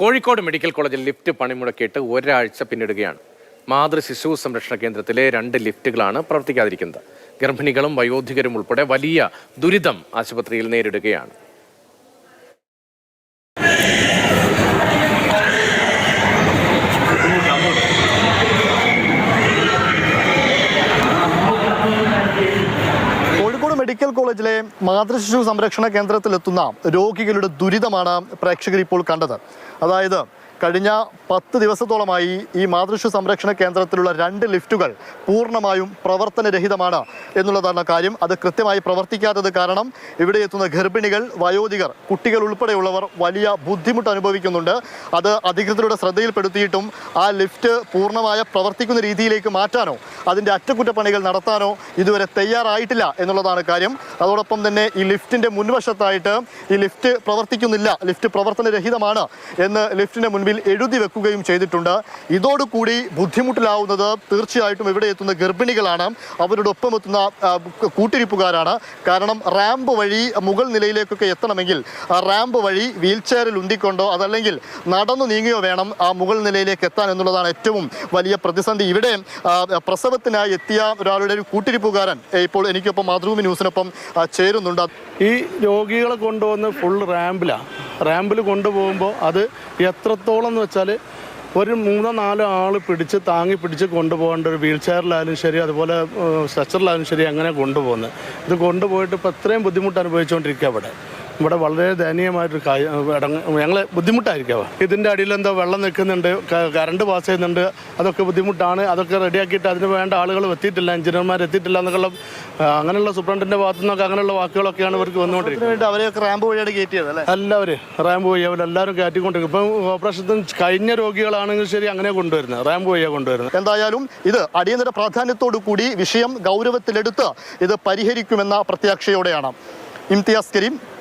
Kozhikode medical കോളേജിൽ lift പണിമുടക്കിയിട്ട് ഒരാഴ്ച പിന്നിടുകയാണ്. മാതൃ ശിശു സംരക്ഷണ കേന്ദ്രത്തിലെ രണ്ട് ലിഫ്റ്റുകളാണ് പ്രവർത്തിക്കാതിരിക്കുന്നത്. ഗർഭിണികളും വയോധികരും ഉൾപ്പെടെ വലിയ ദുരിതം ആശുപത്രിയിൽ നേരിടുകയാണ്. മെഡിക്കൽ കോളേജിലെ മാതൃശിശു സംരക്ഷണ കേന്ദ്രത്തിലെത്തുന്ന രോഗികളുടെ ദുരിതമാണ് പ്രേക്ഷകർ ഇപ്പോൾ കണ്ടത്. അതായത് കഴിഞ്ഞ പത്ത് ദിവസത്തോളമായി ഈ മാതൃശിശു സംരക്ഷണ കേന്ദ്രത്തിലുള്ള രണ്ട് ലിഫ്റ്റുകൾ പൂർണമായും പ്രവർത്തനരഹിതമാണ് എന്നുള്ളതാണ് കാര്യം. അത് കൃത്യമായി പ്രവർത്തിക്കാത്തത് കാരണം ഇവിടെ എത്തുന്ന ഗർഭിണികൾ വയോധികർ കുട്ടികൾ ഉൾപ്പെടെയുള്ളവർ വലിയ ബുദ്ധിമുട്ട് അനുഭവിക്കുന്നുണ്ട്. അത് അധികൃതരുടെ ശ്രദ്ധയിൽപ്പെടുത്തിയിട്ടും ആ ലിഫ്റ്റ് പൂർണമായ പ്രവർത്തിക്കുന്ന രീതിയിലേക്ക് മാറ്റാനോ അതിന്റെ അറ്റകുറ്റപ്പണികൾ നടത്താനോ ഇതുവരെ തയ്യാറായിട്ടില്ല എന്നുള്ളതാണ് കാര്യം. അതോടൊപ്പം തന്നെ ഈ ലിഫ്റ്റിന്റെ മുൻവശത്തായിട്ട് ഈ ലിഫ്റ്റ് പ്രവർത്തിക്കുന്നില്ല ലിഫ്റ്റ് പ്രവർത്തനരഹിതമാണ് എന്ന് ലിഫ്റ്റിന്റെ മുൻപിൽ എഴുതി വെക്കുകയും ചെയ്തിട്ടുണ്ട്. ഇതോടുകൂടി ബുദ്ധിമുട്ടിലാവുന്നത് തീർച്ചയായിട്ടും ഇവിടെ എത്തുന്ന ഗർഭിണികളാണ്. അവരോടൊപ്പം എത്തുന്ന കൂട്ടിരിപ്പുകാരാണ്. കാരണം റാമ്പ് വഴി മുകൾ നിലയിലേക്കൊക്കെ എത്തണമെങ്കിൽ റാമ്പ് വഴി വീൽ ചെയറിൽ ഉന്തിക്കൊണ്ടോ അതല്ലെങ്കിൽ നടന്നു നീങ്ങിയോ വേണം ആ മുകൾ നിലയിലേക്ക് എത്താൻ എന്നുള്ളതാണ് ഏറ്റവും വലിയ പ്രതിസന്ധി. ഇവിടെ ആ, പ്രസവത്തിനായി എത്തിയ ഒരാളുടെ ഒരു കൂട്ടിരിപ്പുകാരൻ ഇപ്പോൾ എനിക്കൊപ്പം മാതൃഭൂമി ന്യൂസിനൊപ്പം ചേരുന്നുണ്ട്. ഈ രോഗികളെ കൊണ്ടുവന്ന് ഫുൾ റാമ്പിലാണ് റാമ്പിൽ കൊണ്ടുപോകുമ്പോൾ അത് എത്രത്തോളം എന്ന് വെച്ചാൽ ഒരു മൂന്നോ നാലോ ആൾ പിടിച്ച് താങ്ങി പിടിച്ച് കൊണ്ടുപോകേണ്ട ഒരു വീൽ ചെയറിലായാലും ശരി അതുപോലെ സ്ട്രെച്ചറിലായാലും ശരി അങ്ങനെ കൊണ്ടുപോകുന്നത്. ഇത് കൊണ്ടുപോയിട്ട് ഇപ്പോൾ അത്രയും ബുദ്ധിമുട്ട് അനുഭവിച്ചുകൊണ്ടിരിക്കുക ഇവിടെ. ഇവിടെ വളരെ ദയനീയമായിട്ടൊരു കാര്യം ഞങ്ങൾ ബുദ്ധിമുട്ടായിരിക്കും. ഇതിന്റെ അടിയിൽ എന്തോ വെള്ളം നിൽക്കുന്നുണ്ട് കറണ്ട് പാസ് ചെയ്യുന്നുണ്ട് അതൊക്കെ ബുദ്ധിമുട്ടാണ് അതൊക്കെ റെഡിയാക്കിയിട്ട് അതിന് വേണ്ട ആളുകൾ എത്തിയിട്ടില്ല എഞ്ചിനീയർമാർ എത്തിയിട്ടില്ല എന്നൊക്കെയുള്ള അങ്ങനെയുള്ള സൂപ്രണ്ടിന്റെ ഭാഗത്തു നിന്നൊക്കെ അങ്ങനെയുള്ള വാക്കുകളൊക്കെയാണ് ഇവർക്ക് വന്നുകൊണ്ടിരിക്കുന്നത്. അവരെയൊക്കെ റാമ്പ് വഴിയാണ് കയറ്റിയത് അല്ലേ? എല്ലാവരും റാമ്പ് വഴി അവരെല്ലാവരും കയറ്റിക്കൊണ്ടിരിക്കും. ഇപ്പം ഓപ്പറേഷൻ കഴിഞ്ഞ രോഗികളാണെങ്കിൽ ശരി അങ്ങനെ കൊണ്ടുവരുന്നത് റാമ്പ് വഴിയാണ് കൊണ്ടുവരുന്നത്. എന്തായാലും ഇത് അടിയന്തര പ്രാധാന്യത്തോടു കൂടി വിഷയം ഗൗരവത്തിലെടുത്ത് ഇത് പരിഹരിക്കുമെന്ന പ്രത്യാക്ഷയോടെയാണ്. ഇംതിയാസ് കരീം